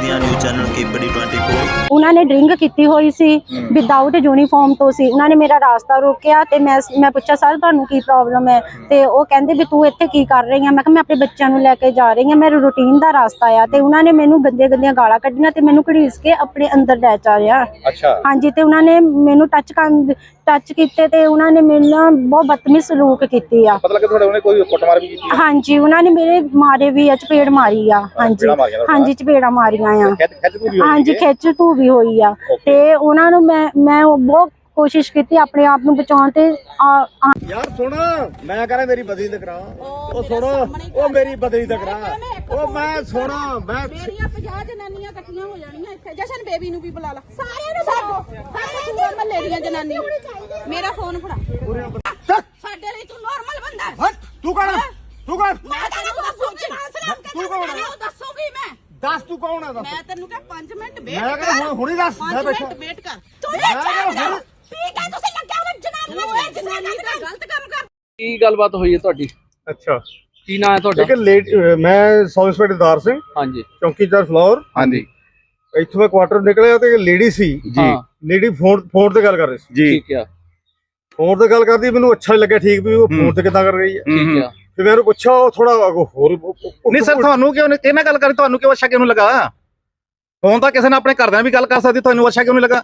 ਦੇਖਦੇ ਹਾਂ news channel KPD 24 ਉਹਨਾਂ ਨੇ ਡਰਿੰਕ ਕੀਤੀ ਹੋਈ ਸੀ ਵਿਦਆਊਟ ਯੂਨੀਫਾਰਮ ਤੋਂ ਸੀ। ਉਹਨਾਂ ਨੇ ਮੇਰਾ ਰਾਸਤਾ ਰੋਕਿਆ ਤੇ ਮੈਂ ਮੈਂ ਪੁੱਛਿਆ ਸਰ ਤੁਹਾਨੂੰ ਕੀ ਪ੍ਰੋਬਲਮ ਹੈ? ਤੇ ਉਹ ਕਹਿੰਦੇ ਵੀ ਤੂੰ ਇੱਥੇ ਕੀ ਕਰ ਰਹੀ ਆ ਮੈਂ ਕਿਹਾ ਮੈਂ ਆਪਣੇ ਬੱਚਿਆਂ ਨੂੰ ਲੈ ਕੇ ਜਾ ਰਹੀ ਆ ਮੇਰਾ ਰੂਟੀਨ ਦਾ ਰਾਸਤਾ ਆ। ਤੇ ਉਹਨਾਂ ਨੇ ਮੈਨੂੰ ਗੰਦੀਆਂ ਗੰਦੀਆਂ ਗਾਲਾਂ ਕੱਢੀਆਂ ਤੇ ਮੈਨੂੰ ਘੜੀਸ ਕੇ ਆਪਣੇ ਅੰਦਰ ਲੈ ਚਾ ਰਿਹਾ ਅੱਛਾ। ਹਾਂਜੀ ਤੇ ਉਹਨਾਂ ਨੇ ਮੈਨੂੰ ਟੱਚ ਕਰਨ ਟੱਚ ਕੀਤੇ ਤੇ ਉਹਨਾਂ ਨੇ ਮੇਰੇ ਨਾਲ ਬਹੁਤ ਬਦਤਮੀਜ਼ ਸਲੂਕ ਕੀਤੀ ਆ। ਮਤਲਬ ਕਿ ਤੁਹਾਡੇ ਉਹਨੇ ਕੋਈ ਕੁੱਟਮਾਰ ਵੀ ਕੀਤੀ? ਹਾਂਜੀ ਉਹਨਾਂ ਨੇ ਮੇਰੇ ਮਾਰੇ ਵੀ ਆ ਚਪੇੜ ਮਾਰੀ ਆ। ਹਾਂਜੀ। ਹਾਂਜੀ ਚਪੇੜਾਂ ਮਾਰੀਆਂ ਆ। ਹਾਂਜੀ ਹੈ। ਖਿੱਚ ਧੂ ਵੀ ਹੋਈ ਆ। ਤੇ ਉਹਨਾਂ ਨੂੰ ਮੈਂ ਮੈਂ ਉਹ ਬਹੁਤ ਕੋਸ਼ਿਸ਼ ਕੀਤੀ ਆਪਣੇ ਆਪ ਨੂੰ ਬਚਾਉਣ ਤੇ। ਯਾਰ ਸੁਣ ਮੈਂ ਕਹਿੰਦਾ ਮੇਰੀ ਬਦਲੀ ਤੇ ਕਰਾ। ਉਹ ਸੁਣ ਉਹ ਮੇਰੀ ਬਦਲੀ ਤੇ ਕਰਾ। ਉਹ ਮੈਂ ਸੁਣ ਮੈਂ ਮੇਰੀਆਂ 50 ਜਨਾਨੀਆਂ ਇਕੱਠੀਆਂ ਹੋ ਜਾਣੀਆਂ ਇੱਥੇ। ਜਸ਼ਨ ਬੇਬੀ ਨੂੰ ਵੀ ਬੁਲਾ ਲਾ। ਸਾਰਿਆਂ ਨੂੰ ਸਭ ਸਾਰੇ ਪੂਰੇ ਮਹੱਲੇ ਦੀਆਂ ਜਨਾਨੀਆਂ। ਮੇਰਾ ਫੋਨ ਫੜਾ। ਸਾਡੇ ਲਈ ਤੂੰ ਨਾਰਮਲ ਬੰਦਾ ਤੂੰ ਹੈ? ਤੂੰ ਕੌਣ? ਮੈਂ ਤੈਨੂੰ ਦੱਸੂਗੀ ਸਲਾਮ ਤੂੰ ਕੌਣ ਹੈ? ਉਹ ਦੱਸੂਗੀ ਮੈਂ ਦੱਸ ਤੂੰ ਕੌਣ ਹੈ ਦੱਸ। ਮੈਂ ਤੈਨੂੰ ਕਿਹਾ 5 ਮਿੰਟ ਵੇਟ ਮੈਂ ਕਹਿੰਦਾ ਹੁਣ ਹੁਣੀ ਦੱਸ ਮੈਂ 5 ਬੈਠਾ। ਮਿੰਟ ਵੇਟ ਕਰ। ਤੂੰ ਮੈਂ ਕਹਿੰਦਾ ਹੁਣ ਠੀਕ ਹੈ ਤੁਸੀਂ ਲੱਗਿਆ ਉਹ ਜਨਾਨੀ ਨੂੰ। ਇਹ ਜਨਾਨੀ ਦਾ ਗਲਤ ਕੰਮ ਕਰ ਕੀ ਗੱਲਬਾਤ ਹੋਈ ਹੈ ਤੁਹਾਡੀ? ਅੱਛਾ। ਕੀ ਨਾਂ ਹੈ ਤੁਹਾਡਾ? ਹੈ ਲੇਟ ਮੈਂ ਸਬ ਇੰਸਪੈਕਟਰ ਦਾਰ ਸਿੰਘ। ਹਾਂਜੀ। ਚੌਂਕੀਦਾਰ ਫਲੋਰ। ਹਾਂਜੀ। ਇੱਥੋਂ ਮੈਂ ਕੁਆਟਰ ਨਿਕਲਿਆ ਤੇ ਲੇਡੀ ਸੀ। ਹਾਂ। ਲੇਡੀ ਫੋਨ ਫੋਨ ਤੇ ਗੱਲ ਕਰ ਰਹੀ ਸੀ। ਜੀ। ਠੀਕ ਆ। ਫੋਨ ਤੇ ਗੱਲ ਕਰਦੀ ਮੈਨੂੰ ਅੱਛਾ ਨੀ ਲੱਗਿਆ ਠੀਕ ਵੀ ਉਹ ਫੋਨ ਤੇ ਕਿੱਦਾਂ ਕਰ ਰਹੀ ਹੈ। ਠੀਕ ਆ। ਤੇ ਮੈਂ ਉਹਨੂੰ ਪੁੱਛਿਆ ਉਹ ਥੋੜਾ ਹੋਰ ਨਹੀਂ ਸਰ ਤੁਹਾਨੂੰ ਕਿਉਂ ਨਹੀਂ ਕਿਹਨਾਂ ਗੱਲ ਕਰੀ ਤੁਹਾਨੂੰ ਕਿਉਂ ਅੱਛਾ ਕਿਉਂ ਲੱਗਾ? ਫੋਨ ਤਾਂ ਕਿਸੇ ਨੇ ਆਪਣੇ ਘਰਦਿਆਂ ਵੀ ਗੱਲ ਕਰ ਸਕਦੀ ਤੁਹਾਨੂੰ ਅੱਛਾ ਕਿਉਂ ਨਹੀਂ ਲੱਗਾ?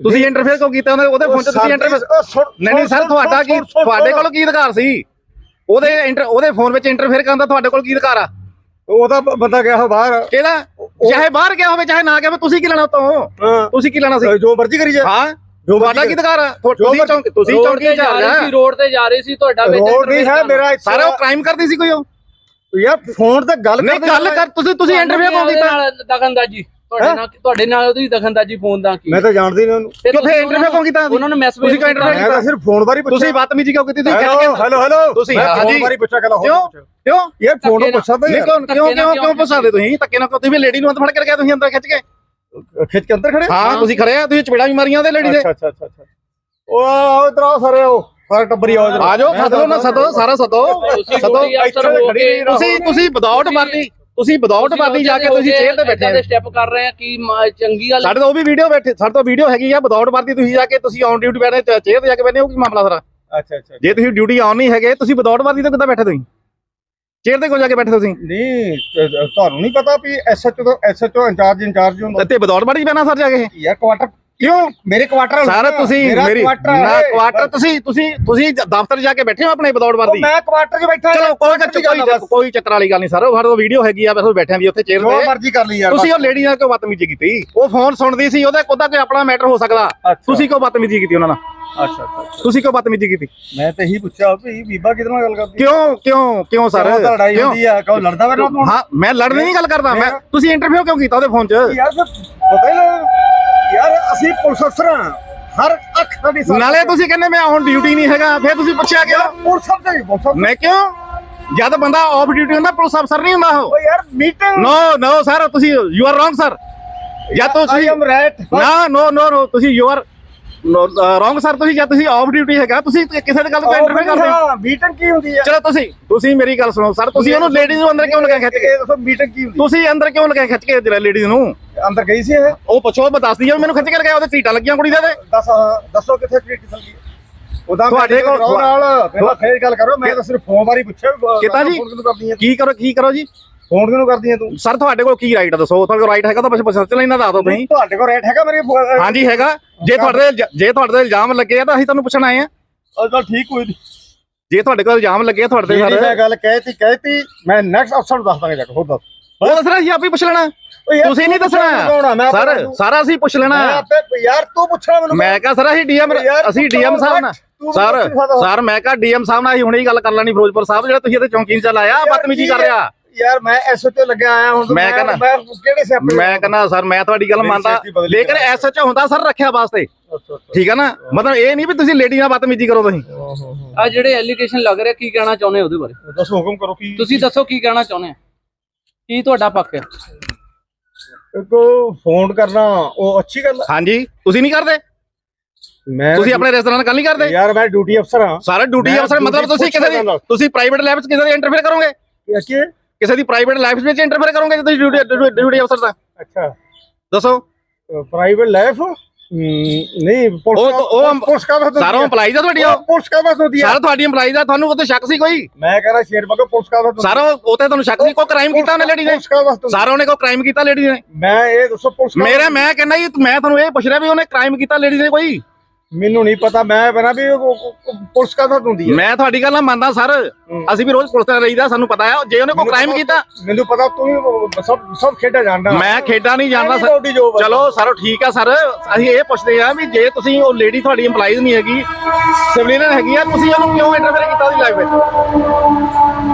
ਤੁਸੀਂ ਇੰਟਰਫੇਅਰ ਕਿਉਂ ਕੀਤਾ ਉਹਦੇ ਉਹਦੇ ਫੋਨ 'ਚ ਤੁਸੀਂ ਇੰਟਰਫੇਅਰ ਨਹੀਂ ਨਹੀਂ ਸਰ ਤੁਹਾਡਾ ਕੀ ਤੁਹਾਡੇ ਕੋਲ ਕੀ ਅਧਿਕਾਰ ਸੀ? ਉਹਦੇ ਉਹਦੇ ਫੋਨ ਵਿੱਚ ਇੰਟਰਫੇਅਰ ਕਰਨ ਦਾ ਤੁਹਾਡੇ ਕੋਲ ਕੀ ਅਧਿਕਾਰ ਆ? ਉਹਦਾ ਬੰਦਾ ਗਿਆ ਹੋ ਬਾਹਰ। ਕਿਹਦਾ? ਚਾਹੇ ਬਾਹਰ ਗਿਆ ਹੋਵੇ ਚਾਹੇ ਨਾ ਗਿਆ ਹੋਵੇ ਤੁਸੀਂ ਕੀ ਲੈਣਾ ਉਤੋਂ? ਤੁਸੀਂ ਕੀ ਲੈਣਾ ਸੀ? ਜੋ ਮਰਜ਼ੀ ਕਰੀ ਜਾ ਹਾਂ। ਤੁਹਾਡਾ ਕੀ ਅਧਿਕਾਰ ਆ ਤੁਸੀਂ ਚੌਂਕ ਤੁਸੀਂ ਚੌਂਕੀ ਤੇ ਜਾ ਰਹੇ ਸੀ ਰੋਡ ਤੇ ਜਾ ਰਹੇ ਸੀ ਤੁਹਾਡਾ ਵਿੱਚ ਰੋਡ ਨਹੀਂ ਹੈ ਮੇਰਾ ਸਾਰੇ ਉਹ ਕ੍ਰਾਈਮ ਕਰਦੀ ਸੀ ਕੋਈ ਉਹ? ਯਾਰ ਫੋਨ ਤੇ ਗੱਲ ਨਹੀਂ ਗੱਲ ਕਰ ਤੁਸੀਂ ਤੁਸੀਂ ਇੰਟਰਵਿਊ ਕਿਉਂ ਕੀਤਾ ਨਾਲ ਦਖਲਅੰਦਾਜ਼ੀ। ਤੁਹਾਡੇ ਨਾਲ ਤੁਹਾਡੇ ਨਾਲ ਉਹਦੀ ਦਖਲਅੰਦਾਜ਼ੀ ਫੋਨ ਦਾ ਕੀ ਮੈਂ ਤਾਂ ਜਾਣਦੀ ਨਹੀਂ ਉਹਨੂੰ। ਕਿਉਂ ਫਿਰ ਤੁਸੀਂ ਇੰਟਰਵਿਊ ਕਿਉਂ ਕੀਤਾ ਉਹਨਾਂ ਨੂੰ ਮੈਸੇਜ ਤੁਸੀਂ ਕਿਉਂ interview ਮੈਂ ਤਾਂ ਸਿਰਫ ਫੋਨ ਬਾਰੇ ਪੁੱਛਿਆ। ਤੁਸੀਂ ਬਦਤਮੀਜ਼ੀ ਕਿਉਂ ਕੀਤੀ? ਤੁਸੀਂ ਹੈਲੋ ਹੈਲੋ ਹੈਲੋ। ਤੁਸੀਂ। ਫੋਨ ਬਾਰੇ ਪੁੱਛਿਆ ਗੱਲ ਹੋਰ ਕਿਉਂ। ਕਿਉਂ? ਯਾਰ ਫੋਨ ਧੱਕੇ ਨਾਲ- ਪੁੱਛਾ ਤਾਂ ਨਹੀਂ ਯਾਰ। ਕਿਉਂ ਕਿਉਂ ਕਿਉਂ ਕਿਉਂ ਫਸਾਦੇ ਤੁਸੀਂ? ਧੱਕੇ ਨਾਲ ਤੁਸੀਂ ਵੀ ਲੇਡੀ ਨੂੰ ਅੰਦਰ ਫੜ ਕੇ ਰੱਖਿਆ ਤੁਸੀਂ ਅੰਦਰ ਖਿੱਚ ਕੇ। ਖਿੱਚ ਕੇ ਅੰਦਰ ਖੜੇ ਹਾਂ? ਤੁਸੀਂ ਖੜੇ ਆ ਤੁਸੀਂ ਚਪੇੜਾ ਵੀ ਮਾਰੀਆਂ ਉਹਦੇ ਲੇਡੀ ਦੇ। ਅੱਛਾ ਅੱਛਾ ਅੱਛਾ ਅੱਛਾ। ਉਹ ਇਧਰ ਆਓ ਸਾਰੇ ਆਓ ਸਾਰੇ ਟੱਬਰੀ ਆਓ ਆ ਜਾਓ ਸਦੋ ਨਾ ਸਦੋ ਸਾਰਾ ਸਦੋ ਤੁਸੀਂ ਸਦੋ। ਤੁਸੀਂ ਤੁਸੀਂ ਵਿਦਆਊਟ ਵਰਦੀ ਤੁਸੀਂ ਵਿਦਆਊਟ ਵਰਦੀ ਜਾ ਕੇ ਤੁਸੀਂ ਚੇਅਰ ਤੇ ਬੈਠੇ ਸਟੈਪ ਕਰ ਰਹੇ ਆ ਕੀ ਚੰਗੀ ਗੱਲ ਸਾਡੇ ਤੋਂ ਉਹ ਵੀ ਵੀਡੀਓ ਬੈਠੇ ਸਾਡੇ ਤੋਂ ਵੀਡੀਓ ਹੈਗੀ ਆ ਵਿਦਆਊਟ ਵਰਦੀ ਤੁਸੀਂ ਜਾ ਕੇ ਤੁਸੀਂ ਔਨ ਡਿਊਟੀ ਬੈਠੇ ਚੇਅਰ ਤੇ ਜਾ ਕੇ ਬੈਠੇ ਹੋ ਕੀ ਮਾਮਲਾ ਸਾਰਾ? ਅੱਛਾ ਅੱਛਾ ਜੇ ਤੁਸੀਂ ਡਿਊਟੀ ਆਨ ਨਹੀਂ ਹੈਗੇ ਤੁਸੀਂ ਵਿਦਆਊਟ ਵਰਦੀ ਤੇ ਕਿੱਦਾਂ ਬੈਠੇ ਤੁਸੀਂ? ਚੇਅਰ ਤੇ ਕਿਉਂ ਜਾ ਕੇ ਬੈਠੇ ਤੁਸੀਂ? ਨਹੀਂ ਤੁਹਾਨੂੰ ਨਹੀਂ ਪਤਾ ਵੀ ਐਸਐਚਓ ਤੋਂ SHO in charge in charge ਹੁੰਦਾ। ਤੇ ਵਿਦਆਊਟ ਵਰਦੀ ਪੈਣਾ ਸਰ ਜਾ ਕੇ ਯਾਰ ਕੁਆਟਰ ਕਿਉਂ? ਮੇਰੇ ਕੁਆਟਰ ਸਾਰਾ ਤੁਸੀਂ ਮੇਰੀ ਨਾ ਕੁਆਟਰ ਤੁਸੀਂ ਤੁਸੀਂ ਤੁਸੀਂ ਦਫ਼ਤਰ ਜਾ ਕੇ ਬੈਠੇ ਹੋ ਆਪਣੇ ਵਿਦਆਊਟ ਵਰਦੀ? ਮੈਂ ਕੁਆਟਰ 'ਚ ਬੈਠਾ ਚਲੋ ਕੋਈ ਚੱਕਰ ਕੋਈ ਕੋਈ ਚੱਕਰ ਵਾਲੀ ਗੱਲ ਨਹੀਂ ਸਰ ਸਾਡੇ ਕੋਲ ਵੀਡੀਓ ਹੈਗੀ ਆ ਬਸ ਉਹ ਬੈਠਿਆਂ ਦੀ ਉੱਥੇ ਚੇਅਰ ਜੋ ਤੇ। ਮਰਜ਼ੀ ਕਰ ਲਈ ਯਾਰ ਤੁਸੀਂ ਉਹ ਲੇਡੀ ਨਾਲ ਕਿਉਂ ਬਦਤਮੀਜ਼ੀ ਕੀਤੀ? ਉਹ ਫੋਨ ਸੁਣਦੀ ਸੀ ਉਹਦਾ ਉਹਦਾ ਕੋਈ ਆਪਣਾ ਮੈਟਰ ਹੋ ਸਕਦਾ। ਅੱਛਾ। ਤੁਸੀਂ ਕਿਉਂ ਬਦਤਮੀਜ਼ੀ ਕੀਤੀ ਉਹਨਾਂ ਨਾਲ? ਅੱਛਾ ਅੱਛਾ ਤੁਸੀਂ ਕਿਉਂ ਬਦਤਮੀਜ਼ੀ ਕੀਤੀ? ਮੈਂ ਤੇ ਇਹੀ ਪੁੱਛਿਆ ਵੀ ਬੀਬਾ ਕਿਹਦੇ ਨਾਲ ਗੱਲ ਕਰਦੀ? ਕਿਉਂ ਕਿਉਂ ਕਿਉਂ ਸਰ ਕਿਉਂ ਤਾਂ ਲੜਾਈ ਕਿਉਂ? ਹੁੰਦੀ ਆ? ਕਹੋ ਲੜਦਾ ਤੂੰ ਹਾਂ ਮੈਂ ਲੜਨ ਦੀ ਨਹੀਂ ਗੱਲ ਕਰਦਾ ਮੈਂ? ਤੁਸੀਂ ਇੰਟਰਵਿਊ ਕਿਉਂ ਕੀਤਾ ਉਹਦੇ ਫੋਨ 'ਚ? ਯਾਰ ਫਿਰ ਪਤਾ ਹੀ ਨਾ ਯਾਰ ਅਸੀਂ ਪੁਲਿਸ ਅਫਸਰ ਹਾਂ। ਹਰ ਅੱਖ ਸਾਡੀ ਨਾਲੇ ਤੁਸੀਂ ਕਹਿੰਦੇ ਮੈਂ ਔਨ ਡਿਊਟੀ ਨਹੀਂ ਹੈਗਾ ਫਿਰ ਤੁਸੀਂ ਪੁੱਛਿਆ ਯਾਰ ਕਿਉਂ? ਪੁਲਿਸ ਅਫਸਰ ਹੀ ਪੁਲਿਸ ਅਫਸਰ। ਮੈਂ ਕਿਉਂ? ਜਦ ਬੰਦਾ ਆਫ ਡਿਊਟੀ ਹੁੰਦਾ ਪੁਲਿਸ ਅਫਸਰ ਨਹੀਂ ਹੁੰਦਾ ਉਹ। ਓ ਯਾਰ ਮੀਟਿੰਗ ਨੋ ਨੋ ਸਰ ਤੁਸੀਂ ਯੂ ਆਰ ਰੋਂਗ ਸਰ ਜਾਂ ਆਈ ਤੁਸੀਂ ਐਮ ਰਾਈਟ ਨਾ ਨੋ ਨੋ ਨੋ ਤੁਸੀਂ ਯੂ ਆਰ ਰੋਂਗ ਸਰ ਤੁਸੀਂ ਜਾਂ ਤੁਸੀਂ ਆਫ ਡਿਊਟੀ ਹੈਗਾ ਤੁਸੀਂ ਕਿਸੇ ਦੀ ਗੱਲ ਤੋਂ ਇੰਟਰਵਿਊ ਕਰਦੇ ਹੋ? ਮੀਟਿੰਗ ਕੀ ਹੁੰਦੀ ਹੈ ਚਲੋ ਤੁਸੀਂ ਤੁਸੀਂ ਮੇਰੀ ਗੱਲ ਸੁਣੋ ਸਰ ਤੁਸੀਂ ਉਹਨੂੰ ਲੇਡੀਜ਼ ਨੂੰ ਅੰਦਰ ਕਿਉਂ ਲਗਾ ਖਿੱਚ ਕੇ? ਦੱਸੋ ਮੀਟਿੰਗ ਕੀ ਹੁੰਦੀ ਤੁਸੀਂ ਅੰਦਰ ਕਿਉਂ ਲਗਾ ਖਿੱਚ ਕੇ ਜਿਹੜਾ ਲੇਡੀਜ਼ ਨੂੰ? ਅੰਦਰ ਗਈ ਸੀ ਇਹ? ਉਹ ਪੁੱਛੋ ਮੈਂ ਦੱਸਦੀ ਆ ਮੈਨੂੰ ਖਿੱਚ ਕੇ ਲਗਾਇਆ ਉਹਦੇ ਸੀਟਾਂ ਲੱਗੀਆਂ ਕੁੜੀ ਦੇ ਦੱਸ ਹਾਂ, ਦੱਸੋ ਕਿੱਥੇ ਟ੍ਰੀਟ ਚੱਲ ਗਈ ਉਹਦਾ ਤੁਹਾਡੇ ਕੋਲ- ਨਾਲ ਫੇਰ ਗੱਲ ਕਰੋ ਮੈਂ ਤਾਂ ਸਿਰਫ ਫੋਨ ਬਾਰੇ ਪੁੱਛਿਆ ਕਿੱਦਾਂ ਜੀ? ਕੀ ਕਰੋ ਕੀ ਕਰੋ ਜੀ? ਫੋਨ ਕਿਉਂ ਕਰਦੀ ਹੈ ਤੂੰ? ਸਰ ਤੁਹਾਡੇ ਕੋਲ ਕੀ ਰਾਈਟ ਆ ਦੱਸੋ? ਤੁਹਾਡੇ ਕੋਲ ਰਾਈਟ ਹੈਗਾ ਤਾਂ ਬਸ ਬਸ ਚਲੇ ਇਹਨਾਂ ਦੱਸ ਦਿਓ ਤੁਸੀਂ। ਤੁਹਾਡੇ ਕੋਲ ਰੇਟ ਹੈਗਾ ਮੇਰੇ ਹਾਂਜੀ ਹੈਗਾ। ਜੇ ਤੁਹਾਡੇ ਤੇ ਇਲਜ਼ਾ- ਜੇ ਤੁਹਾਡੇ ਤੇ ਇਲਜ਼ਾਮ ਲੱਗੇ ਆ ਤਾਂ ਅਸੀਂ ਤੁਹਾਨੂੰ ਪੁੱਛਣ ਆਏ ਆ। ਉਹ ਚੱਲ ਠੀਕ ਹੋਈ ਜੇ ਤੁਹਾਡੇ ਕੋਲ ਇਲਜ਼ਾਮ ਲੱਗੇ ਆ ਤੁਹਾਡੇ ਤੇ ਜਿਹੜੀ ਮੈਂ ਸਰ ਗੱਲ ਕਹਿਤੀ ਕਹਿਤੀ ਮੈਂ ਨੈਕਸਟ ਅਫਸਰ ਨੂੰ ਦੱਸ ਦਾਂਗਾ ਜਾ ਕੇ ਹੋਰ ਦੱਸ। ਉਹ ਦੱਸਣਾ ਸੀ ਆਪੇ ਪੁੱਛ ਲੈਣਾ। ਯਾਰ ਤੁਸੀਂ ਨਹੀਂ ਤੂੰ ਪੁੱਛਣਾ ਦੱਸਣਾ ਸਰ ਸਾਰਾ ਅਸੀਂ ਪੁੱਛ ਲੈਣਾ। ਮੈਂ ਆਪੇ ਯਾਰ ਤੂੰ ਪੁੱਛਣਾ ਮੈਨੂੰ ਮੈਂ ਕਹਾ ਸਰ ਅਸੀਂ ਡੀਐਮ ਯਾਰ ਅਸੀਂ ਤੂੰ ਡੀਐਮ ਸਾਹਿਬ ਨਾਲ। ਤੂੰ ਸਰ ਪੁੱਛ ਸਕਦਾ। ਸਰ ਮੈਂ ਕਹਾ ਡੀਐਮ ਸਾਹਿਬ ਨਾਲ ਅਸੀਂ ਹੁਣੇ ਹੀ ਗੱਲ ਕਰ ਲੈਣੀ ਫਿਰੋਜ਼ਪੁਰ ਸਾਹਿਬ ਜਿਹੜਾ ਤੁਸੀਂ ਇੱਥੇ ਚੌਂਕੀ 'ਚ ਚੱਲ ਆਇਆ ਯਾਰ ਬਦਤਮੀਜ਼ੀ ਕਰ ਕੀ ਹੈ? ਰਿਹਾ ਯਾਰ ਮੈਂ ਐਸਓਟੀ ਲੱਗਿਆ ਆਇਆ ਹੁਣ ਮੈਂ ਕਹਿੰਦਾ- ਮੈਂ ਕਿਹੜੇ ਸਿਆਪੇ ਮੈਂ ਕਹਿੰਦਾ ਸਰ ਮੈਂ ਤੁਹਾਡੀ ਗੱਲ ਮੰਨਦਾ। ਲੇਕਿਨ। ਐਸਐਚ ਹੁੰਦਾ ਸਰ ਰੱਖਿਆ ਵਾਸਤੇ। ਠੀਕ ਹੈ ਨਾ? ਮਤਲਬ ਇਹ ਨਹੀਂ ਵੀ ਤੁਸੀਂ ਲੇਡੀ ਨਾਲ ਬਦਤਮੀਜ਼ੀ ਕਰੋ ਤੁਸੀਂ। ਆ ਜਿਹੜੇ ਐਲੀਗੇਸ਼ਨ ਲੱਗ ਰਿਹਾ ਕੀ ਕਹਿਣਾ ਚਾਹੁੰਦੇ ਹੋ ਉਹਦੇ ਬਾਰੇ? ਦੱਸੋ ਹੁਕਮ ਕਰੋ ਕੀ ਤੁਸੀਂ ਦੱਸੋ ਕੀ ਕਹਿਣਾ ਚਾਹੁੰਦੇ ਆ ਕੀ ਤੁਹਾਡਾ ਪੱਕ ਹੈ? ਕੋ ਫੋਨ ਕਰਨਾ ਉਹ ਅੱਛੀ ਗੱਲ ਹੈ ਹਾਂਜੀ ਤੁਸੀਂ ਨਹੀਂ ਕਰਦੇ? ਮੈਂ ਤੁਸੀਂ ਆਪਣੇ ਰਿਸ਼ਤੇਦਾਰਾਂ ਨਾਲ ਗੱਲ ਨਹੀਂ ਕਰਦੇ? ਯਾਰ ਮੈਂ ਡਿਊਟੀ ਅਫਸਰ ਹਾਂ। ਸਾਰੇ ਡਿਊਟੀ ਅਫਸਰ ਮਤਲਬ ਤੁਸੀਂ ਕਿਸੇ ਦੀ। ਤੁਸੀਂ ਪ੍ਰਾਈਵੇਟ ਲਾਈਫ 'ਚ ਕਿਸੇ ਦੀ ਇੰਟਰਫੇਅਰ ਕਰੋਗੇ? ਕੀ ਕੀ ਕਿਸੇ ਦੀ ਪ੍ਰਾਈਵੇਟ ਲਾਈਫ ਵਿੱਚ ਇੰਟਰਫੇਅਰ ਕਰੋਗੇ ਜੇ ਤੁਸੀਂ ਡਿਊਟੀ ਡਿਊਟੀ ਅਫਸਰ ਦਾ ਅੱਛਾ। ਦੱਸੋ। ਪ੍ਰਾਈਵੇਟ ਲਾਈਫ ਨਹੀਂ ਪੁਲਿਸ ਉਹ ਕਾ- ਤਾਂ- ਉਹ ਪੁਲਿਸ ਕਾ ਬਸ ਸਾਰਾ EMPLOYEE ਦਾ ਤੁਹਾਡੀ ਉਹ ਪੁਲਿਸ ਕਾ ਬਸ ਹੁੰਦੀ ਹੈ ਸਰ ਤੁਹਾਡੀ EMPLOYEE ਦਾ ਤੁਹਾਨੂੰ ਉੱਤੇ ਸ਼ੱਕ ਸੀ ਕੋਈ? ਮੈਂ ਕਹਿੰਦਾ ਸ਼ੇਰ ਬਗਾ ਪੁਲਿਸ ਕਾ ਬਸ ਸਰ ਉਹ ਉੱਤੇ ਤੁਹਾਨੂੰ ਸ਼ੱਕ ਸੀ? ਕੋਈ ਕ੍ਰਾਈਮ ਕੀਤਾ ਉਹਨੇ ਲੇਡੀ ਨੇ? ਪੁਲਿਸ ਕਾ ਬਸ ਸਰ ਉਹਨੇ ਕੋਈ ਕ੍ਰਾਈਮ ਕੀਤਾ ਲੇਡੀ ਨੇ? ਮੈਂ ਇਹ ਦੱਸੋ ਪੁਲਿਸ ਮੇਰਾ ਮੈਂ ਕਹਿੰਦਾ ਜੀ ਮੈਂ ਤੁਹਾਨੂੰ ਇਹ ਪੁੱਛ ਰਿਹਾ ਵੀ ਉਹਨੇ ਕ੍ਰਾਈਮ ਕੀਤਾ ਲੇਡੀ ਨੇ ਕੋਈ? ਮੈਨੂੰ ਨਹੀਂ ਪਤਾ ਮੈਂ ਬਣਾ ਵੀ ਉਹ- ਉਹ- ਉਹ ਪੁਲਿਸ ਹੁੰਦੀ ਹੈ? ਮੈਂ ਤੁਹਾਡੀ ਗੱਲ ਨਾਲ ਮੰਨਦਾ ਸਰ। ਅਸੀਂ ਵੀ ਰੋਜ਼ ਪੁਲਿਸ ਤੇ ਰਹੀਦਾ ਸਾਨੂੰ ਪਤਾ ਹੈ ਜੇ ਉਹਨੇ ਕੋਈ ਕ੍ਰਾਈਮ ਕੀਤਾ ਮੈਨੂੰ ਪਤਾ ਤੂੰ ਵੀ ਸਭ ਸਭ ਖੇਡਾਂ ਜਾਣਦਾ। ਮੈਂ ਖੇਡਾਂ ਨਹੀਂ ਜਾਣਦਾ ਨਹੀਂ ਤੁਹਾਡੀ job ਸਰ ਆ। ਚਲੋ ਸਰ ਠੀਕ ਆ ਸਰ। ਅਸੀਂ ਇਹ ਪੁੱਛਦੇ ਆ ਵੀ ਜੇ ਤੁਸੀਂ ਉਹ ਲੇਡੀ ਤੁਹਾਡੀ EMPLOYEE ਨਹੀਂ ਹੈਗੀ ਸਿਵਲੀਅਨ ਹੈਗੀ ਆ ਤੁਸੀਂ ਉਹਨੂੰ ਕਿਉਂ ਇੰਟਰਫੇਅਰ ਕੀਤਾ ਉਹਦੀ ਲਾਈਫ ਵਿੱਚ?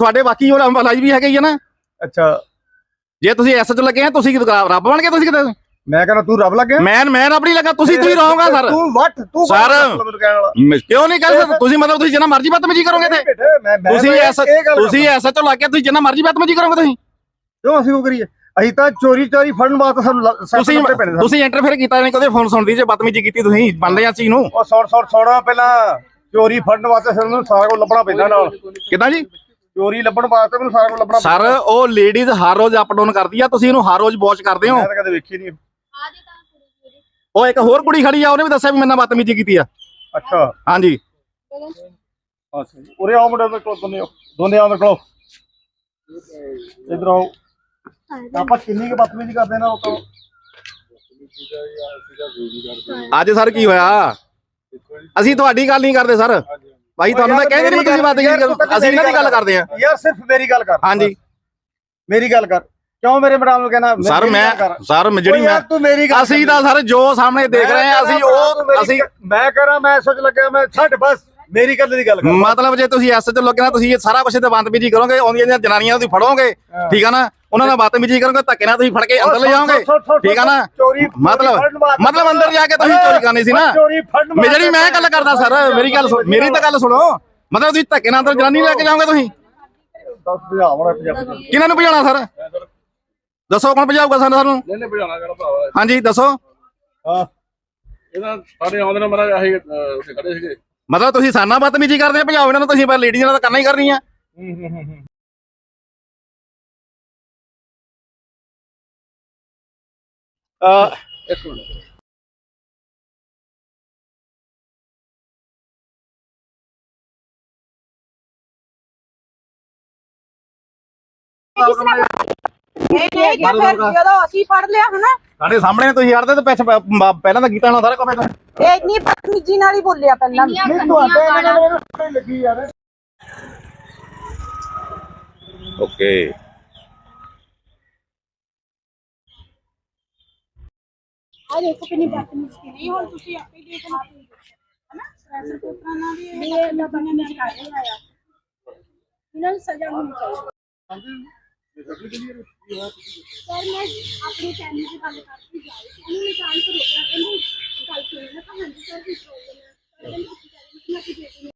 ਤੁਹਾਡੇ ਬਾਕੀ ਉਹ ਅੰਬਲਾਜ ਵੀ ਹੈਗੇ ਹੀ ਆ ਨਾ। ਅੱਛਾ। ਜੇ ਤੁਸੀਂ ਐਸਐਚ ਲੱਗੇ ਆ ਤੁਸੀਂ ਕਿਤੇ ਰੱਬ ਬਣ ਕੇ ਤੁਸੀਂ ਕਿਤੇ? ਮੈਂ ਕਹਿੰਦਾ ਤੂੰ ਰੱਬ ਲੱਗਿਆ ਮੈਂ ਮੈਂ ਰੱਬ ਨਹੀਂ ਲੱਗਾ ਤੁਸੀਂ ਤੁਸੀਂ ਰਹੋਗਾ ਸਰ। ਤੂੰ ਵੱਟ ਤੂੰ ਸਰ। ਕਿਉਂ ਨਹੀਂ ਕਰ ਸਕਦੇ? ਤੁਸੀਂ ਮਤਲਬ ਤੁਸੀਂ ਜਿੰਨਾ ਮਰਜ਼ੀ ਬਦਤਮੀਜ਼ੀ ਕਰੋਗੇ ਤੇ ਤੁਸੀਂ ਤਾਂ ਐਸਾ ਤੁਸੀਂ ਐਸਐਚ ਲੱਗ ਕੇ ਤੁਸੀਂ ਜਿੰਨਾ ਮਰਜ਼ੀ ਬਦਤਮੀਜ਼ੀ ਕਰੋਗੇ ਤੁਸੀਂ। ਕਿਉਂ ਅਸੀਂ ਉਹ ਕਰੀਏ? ਅਸੀਂ ਤਾਂ ਚੋਰੀ ਚੋਰੀ ਫੜਨ ਵਾਸਤੇ ਸਾਨੂੰ ਤੁਸੀਂ। ਤੁਸੀਂ ਇੰਟਰਫੇਅਰ ਕੀਤਾ ਨਹੀਂ ਕਦੇ ਫੋਨ ਸੁਣਦੀ ਜੇ ਬਦਤਮੀਜ਼ੀ ਕੀਤੀ ਤੁਸੀਂ ਮੰਨਦੇ ਆ ਚੀਜ਼ ਨੂੰ। ਉਹ ਸੌੜ ਸੌੜ ਸੌੜਾ ਪਹਿਲਾਂ। ਚੋਰੀ ਫੜਨ ਵਾਸਤੇ ਸਾਨੂੰ ਸਾਰਾ ਕੁਝ ਲੱਭਣਾ ਪੈਂਦਾ ਨਾਲ। ਕਿਦਾਂ ਜੀ? ਚੋਰੀ ਲੱਭਣ ਵਾਸਤੇ ਮੈਨੂੰ ਸਾਰਾ ਕੁਝ ਲੱਭਣਾ ਸਰ ਉਹ ਲੇਡੀਜ਼ ਹਰ ਰੋਜ਼ ਅਪ ਡਾਊਨ ਕਰਦੀ ਆ ਤੁਸੀਂ ਇਹਨੂੰ ਹਰ ਰੋਜ਼ ਵਾਚ ਕਰਦੇ ਹੋ। ਮੈਂ ਤਾਂ ਕਦੇ ਵੇਖੀ ਨਹੀਂ ਉਹ ਇੱਕ ਹੋਰ ਕੁੜੀ ਖੜੀ ਆ ਉਹਨੇ ਵੀ ਦੱਸਿਆ ਵੀ ਮੇਰੇ ਨਾਲ ਬਦਤਮੀਜ਼ੀ ਕੀਤੀ ਆ। ਅੱਛਾ। ਹਾਂਜੀ। ਅੱਛਾ ਜੀ। ਉਰੇ ਆਓ ਮੁੰਡੇ ਦੇ ਕੋਲ ਦੋਨੇ ਆਓ। ਦੋਨੇ ਆਓ ਮੇਰੇ ਕੋਲ। ਇਧਰ ਆਓ। ਆਪਾਂ ਕਿੰਨੀ ਕੁ ਬਦਤਮੀਜ਼ੀ ਕਰਦੇ ਨਾ ਉਹ ਤੋਂ। ਅੱਜ ਸਰ ਕੀ ਹੋਇਆ? ਅਸੀਂ ਤੁਹਾਡੀ ਗੱਲ ਨਹੀਂ ਕਰਦੇ ਸਰ। ਭਾਈ ਤੁਹਾਨੂੰ ਤਾਂ ਕਹਿੰਦੇ ਨਹੀਂ ਤੁਸੀਂ ਬਦਤਮੀਜ਼ੀ ਕਰੋ ਅਸੀਂ ਇਹਨਾਂ ਦੀ ਗੱਲ ਕਰਦੇ ਆ ਯਾਰ ਸਿਰਫ ਮੇਰੀ ਗੱਲ ਕਰ। ਹਾਂਜੀ। ਮੇਰੀ ਗੱਲ ਕਰ। ਕਿਉਂ ਮੇਰੇ ਮੈਡਮ ਨੂੰ ਕਹਿਣਾ? ਸਰ ਮੈਂ। ਸਰ ਜਿਹੜੀ ਮੈਂ ਤੂੰ ਮੇਰੀ ਗੱਲ ਅਸੀਂ ਤਾਂ ਸਰ ਜੋ ਸਾਹਮਣੇ ਦੇਖ ਰਹੇ ਆ ਅਸੀਂ ਉਹ ਅਸੀਂ ਮੈਂ ਕਰਾਂ ਮੈਂ ਸੋਚ ਲੱਗਿਆ ਮੈਂ ਛੱਡ ਬਸ। ਮੇਰੀ ਗੱਲ ਦੀ ਗੱਲ ਕਰ। ਮਤਲਬ ਜੇ ਤੁਸੀਂ ਐਸ ਚ ਲੱਗਣਾ ਤੁਸੀਂ ਇਹ ਸਾਰਾ ਕੁਝ ਤੇ ਬੰਦਬੀਜੀ ਕਰੋਗੇ ਆਉਂਦੀਆਂ ਜਨਾਨੀਆਂ ਨੂੰ ਤੁਸੀਂ ਫੜੋਗੇ ਠੀਕ ਆ ਨਾ? ਉਹਨਾਂ ਨਾਲ ਬਦਤਮੀਜੀ ਕਰੋਗੇ ਧੱਕੇ ਨਾਲ ਤੁਸੀਂ ਫੜ ਕੇ ਅੰਦਰ ਲੈ ਜਾਓਗੇ। ਠੀਕ ਆ ਨਾ? ਮਤਲਬ ਮਤਲਬ ਅੰਦਰ ਜਾ ਕੇ ਤੁਸੀਂ ਚੋਰੀ ਕਰਨੀ ਸੀ ਨਾ। ਮੈਂ ਜਿਹੜੀ ਮੈਂ ਗੱਲ ਕਰਦਾ ਸਰ ਮੇਰੀ ਗੱਲ ਸੁਣ- ਮੇਰੀ ਤਾਂ ਗੱਲ ਸੁਣੋ। ਮਤਲਬ ਤੁਸੀਂ ਧੱਕੇ ਨਾਲ ਅੰਦਰ ਜਨਾਨੀ ਲੈ ਕੇ ਜਾਓਗੇ ਤੁਸੀਂ? ਕਿਹਨਾਂ ਨੂੰ ਭਜਾਉਣਾ ਸਰ? ਦੱਸੋ ਕੌਣ ਭਜਾਊਗਾ ਸਾਨੂੰ ਸਾਨੂੰ? ਨਹੀਂ ਨਹੀਂ ਭਜਾਣਾ ਕਰ ਭਰਾਵਾ ਹਾਂਜੀ ਦੱਸੋ। ਹਾਂ। ਇਹਦਾ ਸਾਡੇ ਆਉਂਦੇ ਨੇ ਮਰਾ ਆਹੀ ਉੱਥੇ ਖੜੇ ਸੀਗੇ। ਮਤਲਬ ਤੁਸੀਂ ਸਾਨਾ ਬਦਤਮੀਜੀ ਕਰਦੇ ਭਜਾਓ ਇਹਨਾਂ ਨੂੰ ਤੁਸੀਂ ਪਰ ਲੇਡੀਜ਼ ਨਾਲ ਤਾਂ ਕਰਨਾ ਹੀ ਕਰਨੀ ਆ। ਇੱਕ ਮਿੰਟ। ਇਹ ਨਹੀਂ ਤਾਂ ਫਿਰ ਜਦੋਂ ਅਸੀਂ ਫੜ ਲਿਆ ਹਨਾ। ਸਾਡੇ ਸਾਹਮਣੇ ਤੁਸੀਂ ਹੜਦੇ ਤੇ ਪਿੱਛੇ ਪ- ਪਹਿਲਾਂ ਤਾਂ ਕੀਤਾ ਹੋਣਾ ਸਾਰਾ ਕੰਮ ਇਹਦਾ। ਇਹ ਇੰਨੀ ਬਦਤਮੀਜੀ ਨਾਲ ਹੀ ਬੋਲਿਆ ਪਹਿਲਾਂ। ਵੀ। ਨਹੀਂ ਤੁਹਾਡੇ ਨਾਲ ਮੈਨੂੰ ਲੱਗੀ ਯਾਰ। ਓਕੇ ਆ ਦੇਖੋ ਕਿੰਨੀ ਬਦਤਮੀਜੀ ਨਹੀਂ ਹੁਣ ਤੁਸੀਂ ਆਪੇ ਦੇਖ ਲਓ। ਹਨਾ? ਪ੍ਰੈਸ਼ਰ ਕੁਕਰਾਂ ਨਾਲ ਵੀ ਇਹ ਲੱਭਣ ਨੇ ਕਰ ਰਿਹਾ ਆ। ਇਹਨਾਂ ਨੂੰ ਸਜ਼ਾ ਮਿਲਣੀ ਚਾਹੀਦੀ। ਸਰ ਮੈਂ ਆਪਣੀ ਫੈਮਿਲੀ ਦੀ ਗੱਲ ਕਰਦੀ ਜਾ ਰਹੀ ਸੀ। ਉਹਨੂੰ ਜਾਣ ਕੇ ਰੋਕਿਆ। ਕਹਿੰਦੀ ਗੱਲ ਸੁਣ ਮੈਂ ਕਿਹਾ ਹਾਂਜੀ ਸਰ ਕੀ ਪ੍ਰੋਬਲਮ ਹੈ ਸਰ ਕਹਿੰਦੀ ਤੁਸੀਂ ਕਹਿ ਰਹੇ ਹੋ ਕਿ ਮੈਂ ਆਪਣੀ ਬੇਟੀ ਨੂੰ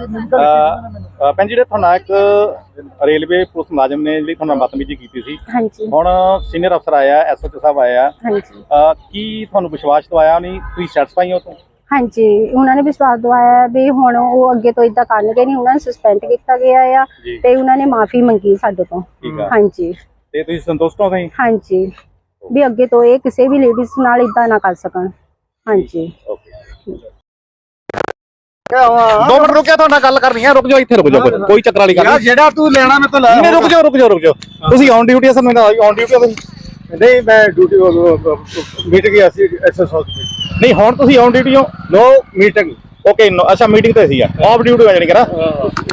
ਅਹ ਭੈਣ ਜੀ ਜਿਹੜੇ ਤੁਹਾਡਾ ਇੱਕ ਰੇਲਵੇ ਪੁਲਿਸ ਮੁਲਾਜ਼ਮ ਨੇ ਜਿਹੜੀ ਤੁਹਾਨੂੰ ਬਦਤਮੀਜੀ ਕੀਤੀ ਸੀ ਹਾਂਜੀ। ਹੁਣ ਸੀਨੀਅਰ ਅਫਸਰ ਆਇਆ ਐਸਓਚ ਸਾਹਿਬ ਆਇਆ ਹਾਂਜੀ। ਕੀ ਤੁਹਾਨੂੰ ਵਿਸ਼ਵਾਸ ਦਵਾਇਆ? ਨਹੀਂ ਤੁਸੀਂ ਸੈਟੀਸਫਾਈ ਹੋ ਤੋਂ ਹਾਂਜੀ ਉਹਨਾਂ ਨੇ ਵਿਸ਼ਵਾਸ ਦਵਾਇਆ ਵੀ ਹੁਣ ਉਹ ਅੱਗੇ ਤੋਂ ਇਦਾਂ ਕਰਨਗੇ ਨਹੀਂ ਉਹਨਾਂ ਨੂੰ ਸਸਪੈਂਡ ਕੀਤਾ ਗਿਆ ਆ। ਤੇ ਉਹਨਾਂ ਨੇ ਮਾਫੀ ਮੰਗੀ ਸਾਡੇ ਤੋਂ। ਹਾਂਜੀ। ਤੇ ਤੁਸੀਂ ਸੰਤੁਸ਼ਟ ਹੋ ਤੁਸੀਂ? ਹਾਂਜੀ। ਵੀ ਅੱਗੇ ਤੋਂ ਇਹ ਕਿਸੇ ਵੀ ਲੇਡੀਜ਼ ਨਾਲ ਇਦਾਂ ਨਾ ਕਰ ਸਕਣ। ਹਾਂਜੀ। ਓਕੇ। ਦੋ ਮਿੰਟ ਰੁਕਿਆ ਤੁਹਾਡੇ ਗੱਲ ਕਰਨੀ ਹੈ ਰੁਕ ਜਾਓ ਇੱਥੇ ਰੁਕ ਜਾਓ ਕੋਈ- ਚੱਕਰ ਵਾਲੀ ਗੱਲ ਯਾਰ ਨਹੀਂ। ਜਿਹੜਾ ਤੂੰ ਲੈਣਾ ਮੈਂ ਤਾਂ ਲੈ ਨਹੀਂ ਰੁਕ ਜਾਓ ਰੁਕ ਜਾਓ ਰੁਕ ਜਾਓ। ਤੁਸੀਂ ਔਨ ਡਿਊਟੀ ਆ ਸਾਨੂੰ ਔਨ ਡਿਊਟੀ ਆ ਤੁਸੀਂ। ਨਹੀਂ ਮੈਂ ਡਿਊਟੀ ਮੀਟਿੰਗ ਗਿਆ ਸੀ ਐਸਐਸ ਹਸਪੀਟਲ ਨਹੀਂ ਹੁਣ ਤੁਸੀਂ ਔਨ ਡਿਊਟੀ ਹੋ ਨੋ ਮੀਟਿੰਗ ਓਕੇ ਅੱਛਾ ਮੀਟਿੰਗ ਤੇ ਸੀ ਆ। ਆਫ ਡਿਊਟੀ ਹੋ ਜਾਣੀ ਕਿ ਨਾ?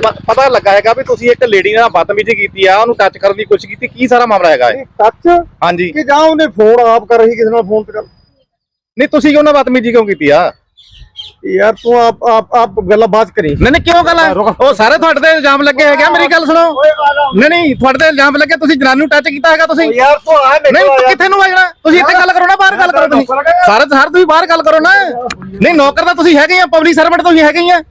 ਪ- ਪਤਾ ਲੱਗਾ ਹੈਗਾ ਵੀ ਤੁਸੀਂ ਇੱਕ ਲੇਡੀ ਨਾਲ ਬਦਤਮੀਜ਼ੀ ਕੀਤੀ ਆ ਉਹਨੂੰ ਟੱਚ ਕਰਨ ਦੀ ਕੋਸ਼ਿਸ਼ ਕੀਤੀ ਕੀ ਸਾਰਾ ਮਾਮਲਾ ਹੈਗਾ ਇਹ? ਟੱਚ ਹਾਂਜੀ। ਕਿ ਜਾਂ ਉਹਨੇ ਫੋਨ ਆਪ ਕਰ ਰਹੀ ਕਿਸੇ ਨਾਲ ਫੋਨ ਤੇ ਗੱਲ? ਨਹੀਂ ਤੁਸੀਂ ਕਿਉਂ ਨਾ ਬਦਤਮੀਜ਼ੀ ਕਿਉਂ ਕੀਤੀ ਆ? ਯਾਰ ਤੂੰ ਆਪ ਆਪ ਆਪ ਗੱਲਾਂ ਬਾਤ ਕਰੀ। ਨਹੀਂ ਨਹੀਂ ਕਿਉਂ ਗੱਲ? ਉਹ ਸਾਰੇ ਤੁਹਾਡੇ ਤੇ ਇਲਜ਼ਾਮ ਲੱਗੇ ਹੈਗੇ ਮੇਰੀ ਗੱਲ ਸੁਣੋ। ਨਹੀਂ ਨਹੀਂ ਤੁਹਾਡੇ ਤੇ ਇਲਜ਼ਾਮ ਲੱਗੇ ਤੁਸੀਂ ਜਨਾਨੀ ਨੂੰ ਟੱਚ ਕੀਤਾ ਹੈਗਾ ਤੁਸੀਂ। ਯਾਰ ਤੂੰ ਆ ਨਹੀਂ ਤੂੰ ਕਿੱਥੇ ਨੂੰ ਆ ਜਾਣਾ? ਤੁਸੀਂ ਇੱਥੇ ਗੱਲ ਕਰੋ ਨਾ ਬਾਹਰ ਗੱਲ ਕਰੋ ਤੁਸੀਂ। ਸਾਰੇ ਸਰ ਤੁਸੀਂ ਬਾਹਰ ਗੱਲ ਕਰੋ ਨਾ। ਨਹੀਂ ਨੌਕਰ ਤਾਂ ਤੁਸੀਂ ਹੈਗੇ ਆ ਪਬਲਿਕ ਸਰਵੈਂਟ ਤੁਸੀਂ ਹੈਗੇ ਆ।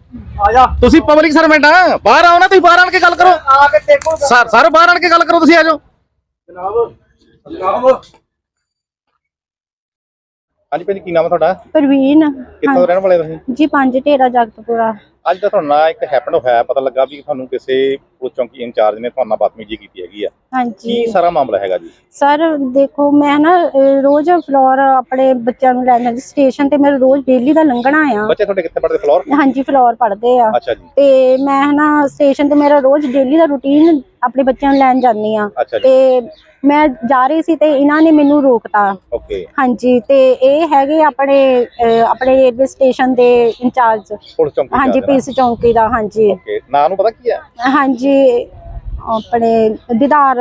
ਤੁਸੀਂ ਪਬਲਿਕ ਸਰਵੈਂਟ ਆ। ਬਾਹਰ ਆਓ ਨਾ ਤੁਸੀਂ ਬਾਹਰ ਆਣ ਕੇ ਗੱਲ ਕਰੋ। ਆ ਕੇ ਦੇਖੋ। ਸਰ ਸਰ ਬਾਹਰ ਆਣ ਕੇ ਗੱਲ ਕਰੋ ਤੁਸੀਂ ਆ ਜਾਓ। ਜਨਾਬ ਜਨਾਬ। ਹਾਂਜੀ ਭਾਜੀ ਕੀ ਨਾਮ ਹੈ ਤੁਹਾਡਾ? ਪ੍ਰਵੀਨ। ਕਿੱਥੋਂ ਦੇ ਰਹਿਣ ਵਾਲੇ ਤੁਸੀਂ? ਜੀ ਪੰਜ ਢੇਰਾ ਜਗਤਪੁਰਾ। ਅੱਜ ਤਾਂ ਤੁਹਾਡੇ ਨਾਲ ਇੱਕ ਹੈਪਨ ਹੋਇਆ ਪਤਾ ਲੱਗਾ ਵੀ ਤੁਹਾਨੂੰ ਕਿਸੇ ਪੁਲਿਸ ਚੌਂਕੀ ਇੰਚਾਰਜ ਨੇ ਤੁਹਾਡੇ ਨਾਲ ਬਦਤਮੀਜ਼ੀ ਕੀਤੀ ਹੈਗੀ ਆ। ਹਾਂਜੀ। ਕੀ ਸਾਰਾ ਮਾਮਲਾ ਹੈਗਾ ਜੀ? ਸਰ ਦੇਖੋ ਮੈਂ ਨਾ ਰੋਜ਼ ਫਲੋਰ ਆਪਣੇ ਬੱਚਿਆਂ ਨੂੰ ਲੈਣ ਜਾਂਦੀ ਸਟੇਸ਼ਨ ਤੇ ਮੇਰਾ ਰੋਜ਼ ਡੇਲੀ ਦਾ ਲੰਘਣਾ ਆ। ਬੱਚੇ ਤੁਹਾਡੇ ਕਿੱਥੇ ਪੜਦੇ ਫਲੋਰ ਹਾਂਜੀ ਫਲੋਰ ਪੜ੍ਹਦੇ ਆ। ਅੱਛਾ ਜੀ। ਤੇ ਮੈਂ ਨਾ ਸਟੇਸ਼ਨ ਤੇ ਮੇਰਾ ਰੋਜ਼ ਡੇਲੀ ਦਾ ਰੂਟੀਨ ਆਪਣੇ ਬੱਚਿਆਂ ਨੂੰ ਲੈਣ ਜਾਂਦੀ ਆ। ਤੇ ਮੈਂ ਜਾ ਰਹੀ ਸੀ ਤੇ ਇਹਨਾਂ ਨੇ ਮੈਨੂੰ ਰੋਕਤਾ। ਓਕੇ ਹਾਂਜੀ ਤੇ ਇਹ ਹੈਗੇ ਆਪਣੇ ਅਹ, ਆਪਣੇ ਰੇਲਵੇ ਸਟੇਸ਼ਨ ਦੇ ਇੰਚਾਰਜ। ਪੁਲਿਸ ਚੌਂਕੀ ਹਾਂਜੀ ਪੀਸ ਚੌਂਕੀ ਦਾ ਹਾਂਜੀ। ਓਕੇ ਨਾਂ ਨੂੰ ਪਤਾ ਕੀ ਹੈ? ਹਾਂਜੀ ਆਪਣੇ ਦਿਦਾਰ।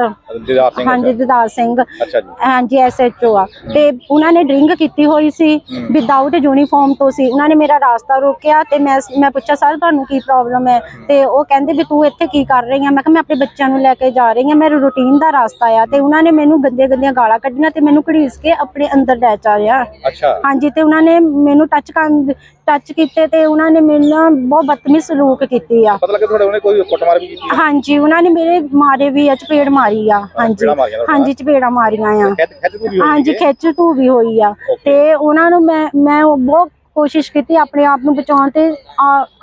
ਦਿਦਾਰ ਸਿੰਘ ਹਾਂਜੀ ਦਿਦਾਰ ਸਿੰਘ। ਅੱਛਾ ਜੀ। ਹਾਂਜੀ ਐਸਐਚਓ ਆ। ਤੇ ਉਹਨਾਂ ਨੇ ਡਰਿੰਕ ਕੀਤੀ ਹੋਈ ਸੀ ਵਿਦਆਊਟ ਯੂਨੀਫਾਰਮ ਤੋਂ ਸੀ। ਉਹਨਾਂ ਨੇ ਮੇਰਾ ਰਾਸਤਾ ਰੋਕਿਆ ਤੇ ਮੈਂ ਮੈਂ ਪੁੱਛਿਆ ਸਰ ਤੁਹਾਨੂੰ ਕੀ ਪ੍ਰੋਬਲਮ ਹੈ? ਤੇ ਉਹ ਕਹਿੰਦੇ ਵੀ ਤੂੰ ਇੱਥੇ ਕੀ ਕਰ ਰਹੀ ਆ? ਮੈਂ ਕਿਹਾ ਮੈਂ ਆਪਣੇ ਬੱਚਿਆਂ ਨੂੰ ਲੈ ਕੇ ਜਾ ਰਹੀ ਆ। ਮੇਰਾ ਰੂਟੀਨ ਦਾ ਰਾਸਤਾ ਆ। ਤੇ ਉਹਨਾਂ ਨੇ ਮੈਨੂੰ ਗੰਦੀਆਂ ਗੰਦੀਆਂ ਗਾਲਾਂ ਕੱਢੀਆਂ ਤੇ ਮੈਨੂੰ ਘੜੀਸ ਕੇ ਆਪਣੇ ਅੰਦਰ ਲੈ ਚਾ ਰਿਹਾ ਅੱਛਾ। ਹਾਂਜੀ ਤੇ ਉਹਨਾਂ ਨੇ ਮੈਨੂੰ ਟੱਚ ਕਰਨ ਟੱਚ ਕੀਤੇ ਤੇ ਉਹਨਾਂ ਨੇ ਮੇਰੇ ਨਾਲ ਬਹੁਤ ਬਦਤਮੀਜ਼ ਸਲੂਕ ਕੀਤੀ ਆ। ਪਤਾ ਲੱਗਾ ਤੁਹਾਡੇ ਉਹਨੇ ਕੋਈ ਕੁੱਟਮਾਰ ਵੀ ਕੀਤੀ ਹਾਂਜੀ ਉਹਨਾਂ ਨੇ ਮੇਰੇ ਮਾਰੇ ਵੀ ਆ ਚਪੇੜ ਮਾਰੀ ਆ ਹਾਂਜੀ। ਚਪੇੜਾਂ ਮਾਰੀਆਂ ਤੁਹਾਡੇ ਹਾਂਜੀ ਚਪੇੜਾਂ ਮਾਰੀਆਂ ਆ। ਖਿੱਚ ਖਿੱਚ ਵੀ ਹੋਈ ਹਾਂਜੀ ਹੈ ਖਿੱਚ ਧੂ ਵੀ ਹੋਈ ਆ। ਤੇ ਉਹਨਾਂ ਨੂੰ ਮੈਂ ਮੈਂ ਬਹੁਤ ਕੋਸ਼ਿਸ਼ ਕੀਤੀ ਆਪਣੇ ਆਪ ਨੂੰ ਬਚਾਉਣ ਤੇ।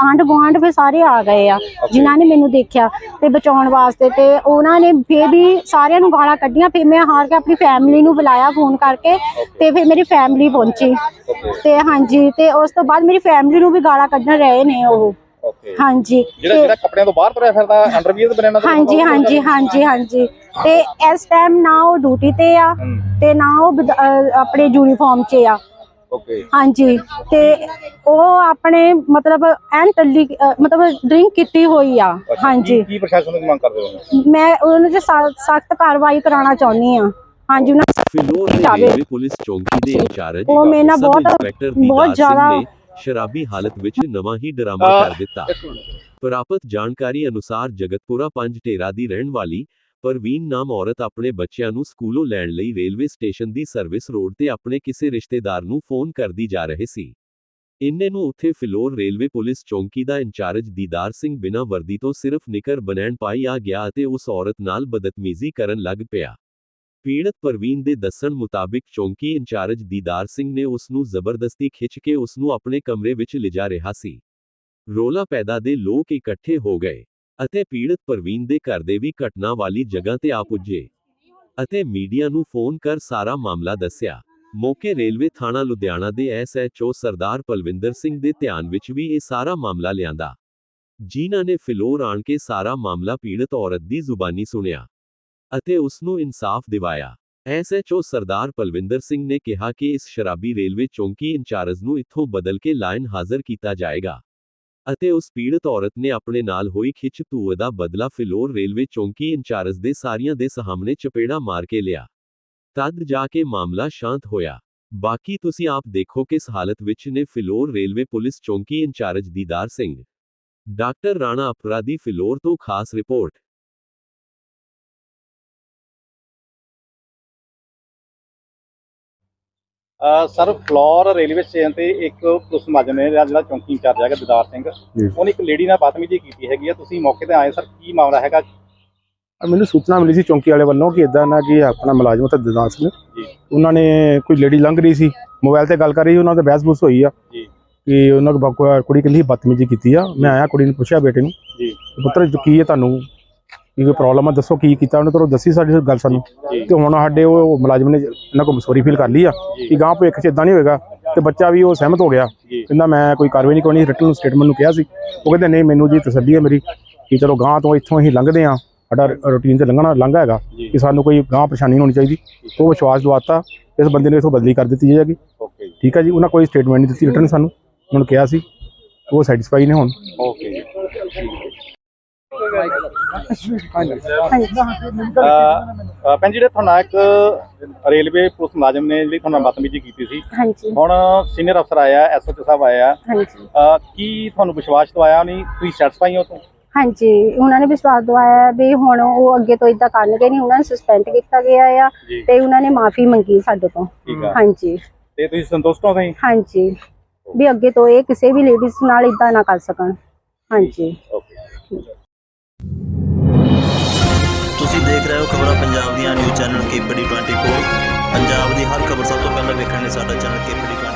ਆਂਡ ਗੁਆਂਢ ਫਿਰ ਸਾਰੇ ਆ ਗਏ ਆ ਜਿਨ੍ਹਾਂ ਨੇ ਮੈਨੂੰ ਦੇਖਿਆ ਤੇ ਬਚਾਉਣ ਵਾਸਤੇ ਤੇ ਉਹਨਾਂ ਨੇ ਫੇਰ ਵੀ ਸਾਰਿਆਂ ਨੂੰ ਗਾਲਾਂ ਕੱਢੀਆਂ। ਫਿਰ ਮੈਂ ਹਾਰ ਕੇ ਆਪਣੀ ਫੈਮਿਲੀ ਨੂੰ ਬੁਲਾਇਆ ਫੋਨ ਕਰਕੇ ਤੇ ਫਿਰ ਮੇਰੀ ਫੈਮਿਲੀ ਪਹੁੰਚੀ। ਤੇ ਹਾਂਜੀ ਤੇ ਉਸ ਤੋਂ ਬਾਅਦ ਮੇਰੀ ਫੈਮਿਲੀ ਨੂੰ ਵੀ ਗਾਲਾਂ ਕੱਢਣ ਰਹੇ ਨੇ ਉਹ। ਓਕੇ ਹਾਂਜੀ ਜਿਹੜਾ ਤੇ- ਜਿਹੜਾ ਕੱਪੜਿਆਂ ਤੋਂ ਬਾਹਰ ਤੁਰਿਆ ਫਿਰਦਾ ਅੰਡਰਵੀਅਰ ਬਨੇਣਾ ਹਾਂਜੀ ਹਾਂਜੀ ਹਾਂਜੀ ਹਾਂਜੀ। ਤੇ ਇਸ ਟਾਈਮ ਨਾ ਉਹ ਡਿਊਟੀ ਤੇ ਆ ਤੇ ਨਾ ਉਹ ਵਿਦ- ਅਹ ਆਪਣੇ ਯੂਨੀਫਾਰਮ 'ਚ ਆ। ਓਕੇ ਹਾਂਜੀ ਤੇ ਉਹ ਆਪਣੇ ਮਤਲਬ ਐਨ ਟੱਲੀ ਅਹ ਮਤਲਬ ਡਰਿੰਕ ਕੀਤੀ ਹੋਈ ਆ। ਹਾਂਜੀ। ਕੀ ਪ੍ਰਸ਼ਾਸਨ ਨੂੰ ਮੰਗ ਕਰਦੇ ਹੋ? ਮੈਂ ਉਹਨਾਂ ਤੇ ਸਖਤ ਕਾਰਵਾਈ ਕਰਾਉਣਾ ਚਾਹੁੰਦੀ ਆ ਹਾਂਜੀ ਉਹਨਾਂ ਫਿਲੌਰ ਦੇ ਜਾਵੇ। ਰੇਲਵੇ ਪੁਲਿਸ ਚੌਂਕੀ ਦੇ ਇੰਚਾਰਜ ਉਹ ਮੇਰੇ ਨਾਲ ਸਬ ਬਹੁਤ- ਇੰਸਪੈਕਟਰ ਬਹੁਤ ਸਿੰਘ ਜ਼ਿਆਦਾ- ਨੇ ਸ਼ਰਾਬੀ ਹਾਲਤ ਵਿੱਚ ਨਵਾਂ ਹੀ ਡਰਾਮਾ ਕਰ ਦਿੱਤਾ। ਪ੍ਰਾਪਤ ਜਾਣਕਾਰੀ ਅਨੁਸਾਰ ਜਗਤਪੁਰਾ ਪੰਜ ਢੇਰਾ ਦੀ ਰਹਿਣ ਵਾਲੀ ਪਰਵੀਨ ਨਾਮ ਔਰਤ ਆਪਣੇ ਬੱਚਿਆਂ ਨੂੰ ਸਕੂਲੋਂ ਲੈਣ ਲਈ ਰੇਲਵੇ ਸਟੇਸ਼ਨ ਦੀ ਸਰਵਿਸ ਰੋਡ ਤੇ ਆਪਣੇ ਕਿਸੇ ਰਿਸ਼ਤੇਦਾਰ ਨੂੰ ਫੋਨ ਕਰਦੀ ਜਾ ਰਹੇ ਸੀ। ਇੰਨੇ ਨੂੰ ਉੱਥੇ ਫਿਲੌਰ ਰੇਲਵੇ ਪੁਲਿਸ ਚੌਂਕੀ ਦਾ ਇੰਚਾਰਜ ਦੀਦਾਰ ਸਿੰਘ ਬਿਨਾਂ ਵਰਦੀ ਤੋਂ ਸਿਰਫ ਨਿਕਰ ਬਨੈਣ ਪਾਈ ਆ ਗਿਆ ਅਤੇ ਉਸ ਔਰਤ ਨਾਲ ਬਦਤਮੀਜ਼ੀ ਕਰਨ ਲੱਗ ਪਿਆ। ਪੀੜਤ ਪਰਵੀਨ ਦੇ ਦੱਸਣ ਮੁਤਾਬਿਕ ਚੌਂਕੀ ਇੰਚਾਰਜ ਦੀਦਾਰ ਸਿੰਘ ਨੇ ਉਸ ਨੂੰ ਜ਼ਬਰਦਸਤੀ ਖਿੱਚ ਕੇ ਉਸ ਨੂੰ ਆਪਣੇ ਕਮਰੇ ਵਿੱਚ ਲਿਜਾ ਰਿਹਾ ਸੀ। ਰੋਲਾ ਪੈਦਾ ਦੇ ਲੋਕ ਇਕੱਠੇ ਹੋ ਗਏ ਅਤੇ ਪੀੜਤ ਪ੍ਰਵੀਨ ਦੇ ਘਰ ਦੇ ਵੀ ਘਟਨਾ ਵਾਲੀ ਜਗ੍ਹਾ ਤੇ ਆ ਪੁੱਜੇ ਅਤੇ ਮੀਡੀਆ ਨੂੰ ਫੋਨ ਕਰ ਸਾਰਾ ਮਾਮਲਾ ਦੱਸਿਆ। ਮੌਕੇ ਰੇਲਵੇ ਥਾਣਾ ਲੁਧਿਆਣਾ ਦੇ ਐਸਐਚਓ ਸਰਦਾਰ ਪਲਵਿੰਦਰ ਸਿੰਘ ਦੇ ਧਿਆਨ ਵਿੱਚ ਵੀ ਇਹ ਸਾਰਾ ਮਾਮਲਾ ਲਿਆਂਦਾ। ਜਿਨ੍ਹਾਂ ਨੇ ਫਿਲੌਰ ਆਣ ਕੇ ਸਾਰਾ ਮਾਮਲਾ ਪੀੜਤ ਔਰਤ ਦੀ ਜ਼ੁਬਾਨੀ ਸੁਣਿਆ। ਅਤੇ ਉਸ ਨੂੰ ਇਨਸਾਫ ਦਿਵਾਇਆ। ਐਸਐਚਓ ਸਰਦਾਰ ਪਲਵਿੰਦਰ ਸਿੰਘ ਨੇ ਕਿਹਾ ਕਿ ਇਸ ਸ਼ਰਾਬੀ ਰੇਲਵੇ ਚੌਂਕੀ ਇੰਚਾਰਜ ਨੂੰ ਇੱਥੋਂ ਬਦਲ ਕੇ ਲਾਈਨ ਹਾਜ਼ਰ ਕੀਤਾ ਜਾਏਗਾ ਅਤੇ ਉਸ ਪੀੜਤ ਔਰਤ ਨੇ ਆਪਣੇ ਨਾਲ ਹੋਈ ਖਿੱਚ ਧੂਏ ਦਾ ਬਦਲਾ ਫਿਲੌਰ ਰੇਲਵੇ ਚੌਂਕੀ ਇੰਚਾਰਜ ਦੇ ਸਾਰੀਆਂ ਦੇ ਸਾਹਮਣੇ ਚਪੇੜਾ ਮਾਰ ਕੇ ਲਿਆ। ਤਦ ਜਾ ਕੇ ਮਾਮਲਾ ਸ਼ਾਂਤ ਹੋਇਆ। ਬਾਕੀ ਤੁਸੀਂ ਆਪ ਦੇਖੋ ਕਿਸ ਹਾਲਤ ਵਿੱਚ ਨੇ ਫਿਲੌਰ ਰੇਲਵੇ ਪੁਲਿਸ ਚੌਂਕੀ ਇੰਚਾਰਜ ਦੀਦਾਰ ਸਿੰਘ। ਡਾਕਟਰ ਰਾਣਾ ਅਪਰਾਧੀ ਫਿਲੌਰ ਤੋਂ ਖਾਸ report. Sir Phillaur railway station ਤੇ ਇੱਕ ਪੁਲਿਸ ਮੁਲਾਜ਼ਮ ਨੇ ਜਿਹੜਾ ਚੌਂਕੀ ਇੰਚਾਰਜ ਹੈਗਾ ਦਿਦਾਰ ਸਿੰਘ ਉਹਨੇ ਇੱਕ ਲੇਡੀ ਨਾਲ ਬਦਤਮੀਜ਼ੀ ਕੀਤੀ ਹੈਗੀ ਆ। ਤੁਸੀਂ ਮੌਕੇ ਤੇ ਆਏ ਸਰ ਕੀ ਮਾਮਲਾ ਹੈਗਾ? ਮੈਨੂੰ ਸੂਚਨਾ ਮਿਲੀ ਸੀ ਚੌਂਕੀ ਵਾਲੇ ਵੱਲੋਂ ਕਿ ਇਦਾਂ ਨਾ ਕਿ ਆਪਣਾ ਮੁਲਾਜ਼ਮ ਤੇ ਦਿਦਾਰ ਸਿੰਘ। ਉਹਨਾਂ ਨੇ ਕੋਈ ਲੇਡੀ ਲੰਘ ਰਹੀ ਸੀ ਮੋਬਾਈਲ ਤੇ ਗੱਲ ਕਰ ਰਹੀ ਉਹਨਾਂ ਦੇ ਬਹਿਸ ਬੂਸ ਹੋਈ ਆ। ਕਿ ਉਹਨਾਂ ਕੋਲ ਬ- ਕੁੜੀ ਕਹਿੰਦੀ ਬਦਤਮੀਜ਼ੀ ਕੀਤੀ ਆ। ਮੈਂ ਆਇਆ ਕੁੜੀ ਨੂੰ ਪੁੱਛਿਆ ਬੇਟੇ ਨੂੰ ਜੀ। ਕਿ ਪੁੱਤਰ ਕੀ ਹੈ ਤੁਹਾਨੂੰ? ਕੀ ਕੋਈ ਪ੍ਰੋਬਲਮ ਆ ਦੱਸੋ ਕੀ ਕੀਤਾ ਉਹਨੇ ਤੁਹਾਨੂੰ ਦੱਸੀ ਸਾਡੀ ਗੱਲ ਸਾਨੂੰ। ਤੇ ਹੁਣ ਸਾਡੇ ਉਹ ਮੁਲਾਜ਼ਮ ਨੇ ਇਹਨਾਂ ਕੋਲ ਸੌਰੀ ਫੀਲ ਕਰ ਲਈ ਆ ਕਿ ਗਾਂ ਭਵਿੱਖ ਚ ਇਦਾਂ ਨਹੀਂ ਹੋਏਗਾ। ਤੇ ਬੱਚਾ ਵੀ ਉਹ ਸਹਿਮਤ ਹੋ ਗਿਆ। ਕਹਿੰਦਾ ਮੈਂ ਕੋਈ ਕਾਰਵਾਈ ਨਹੀਂ ਕਰਨੀ ਰਿਟਰਨ ਸਟੇਟਮੈਂਟ ਨੂੰ ਕਿਹਾ ਸੀ। ਉਹ ਕਹਿੰਦੇ ਨਹੀਂ ਮੈਨੂੰ ਜੀ ਤਸੱਲੀ ਹੈ ਮੇਰੀ ਕਿ ਚਲੋ ਗਾਂ ਤੋਂ ਇੱਥੋਂ ਅਸੀਂ ਲੰਘਦੇ ਆ ਸਾਡਾ ਰੂਟੀਨ ਤੇ ਲੰਘਣਾ ਲੰਘਾ ਹੈਗਾ। ਕਿ ਸਾਨੂੰ ਕੋਈ ਗਾਂ ਪਰੇਸ਼ਾਨੀ ਨਹੀਂ ਹੋਣੀ ਚਾਹੀਦੀ। ਉਹ ਵਿਸ਼ਵਾਸ ਦਵਾਤਾ ਇਸ ਬੰਦੇ ਨੂੰ ਇਥੋਂ ਬਦਲੀ ਕਰ ਦਿੱਤੀ ਜਾਏਗੀ। ਠੀਕ ਹੈ ਜੀ ਉਹਨਾਂ ਕੋਈ ਸਟੇਟਮੈਂਟ ਨਹੀਂ ਦਿੱਤੀ ਰਿਟਰਨ ਸਾਨੂੰ। ਉਹਨਾਂ ਨੂੰ ਕਿਹਾ ਸੀ। ਉਹ ਸੈਟੀਸਫਾਈ ਨੇ ਹੁਣ। ਓਕੇ ਜੀ। ਭੈਣ ਜੀ ਜਿਹੜੇ ਤੁਹਾਨੂੰ ਇੱਕ ਰੇਲਵੇ ਪੁਲਿਸ ਮੁਲਾਜ਼ਮ ਨੇ ਜਿਹੜੀ ਤੁਹਾਨੂੰ ਬਦਤਮੀਜ਼ੀ ਕੀਤੀ ਸੀ ਹਾਂਜੀ। ਹੁਣ ਸੀਨੀਅਰ ਅਫਸਰ ਆਇਆ ਐਸਓਟੀ ਸਾਹਿਬ ਆਇਆ ਹਾਂਜੀ। ਅਹ ਕੀ ਤੁਹਾਨੂੰ ਵਿਸ਼ਵਾਸ ਦਵਾਇਆ? ਨਹੀਂ ਤੁਸੀਂ ਸੈਟੀਸਫਾਈ ਹੋ ਤੋਂ ਹਾਂਜੀ ਉਹਨਾਂ ਨੇ ਵਿਸ਼ਵਾਸ ਦਵਾਇਆ ਵੀ ਹੁਣ ਉਹ ਅੱਗੇ ਤੋਂ ਇਦਾਂ ਕਰਨਗੇ ਨਹੀਂ ਉਹਨਾਂ ਨੂੰ ਸਸਪੈਂਡ ਕੀਤਾ ਗਿਆ ਆ ਜੀ। ਤੇ ਉਹਨਾਂ ਨੇ ਮਾਫੀ ਮੰਗੀ ਸਾਡੇ ਤੋਂ। ਠੀਕ ਆ। ਹਾਂਜੀ। ਤੇ ਤੁਸੀਂ ਸੰਤੁਸ਼ਟ ਹੋ ਤੁਸੀਂ? ਹਾਂਜੀ। ਵੀ ਅੱਗੇ ਤੋਂ ਇਹ ਕਿਸੇ ਵੀ ਲੇਡੀਜ਼ ਨਾਲ ਇਦਾਂ ਨਾ ਕਰ ਸਕਣ। ਹਾਂਜੀ। ਓਕੇ। ਤੁਸੀਂ ਦੇਖ ਰਹੇ ਹੋ ਖਬਰਾਂ ਪੰਜਾਬ ਦੀਆਂ, ਨਿਊਜ਼ ਚੈਨਲ ਕੇਪੀਡੀ 24 ਪੰਜਾਬ ਦੀ ਹਰ ਖਬਰ ਸਭ ਤੋਂ ਪਹਿਲਾਂ ਵੇਖਣ ਲਈ ਸਾਡਾ ਚੈਨਲ ਕੇਪੀਡੀ 24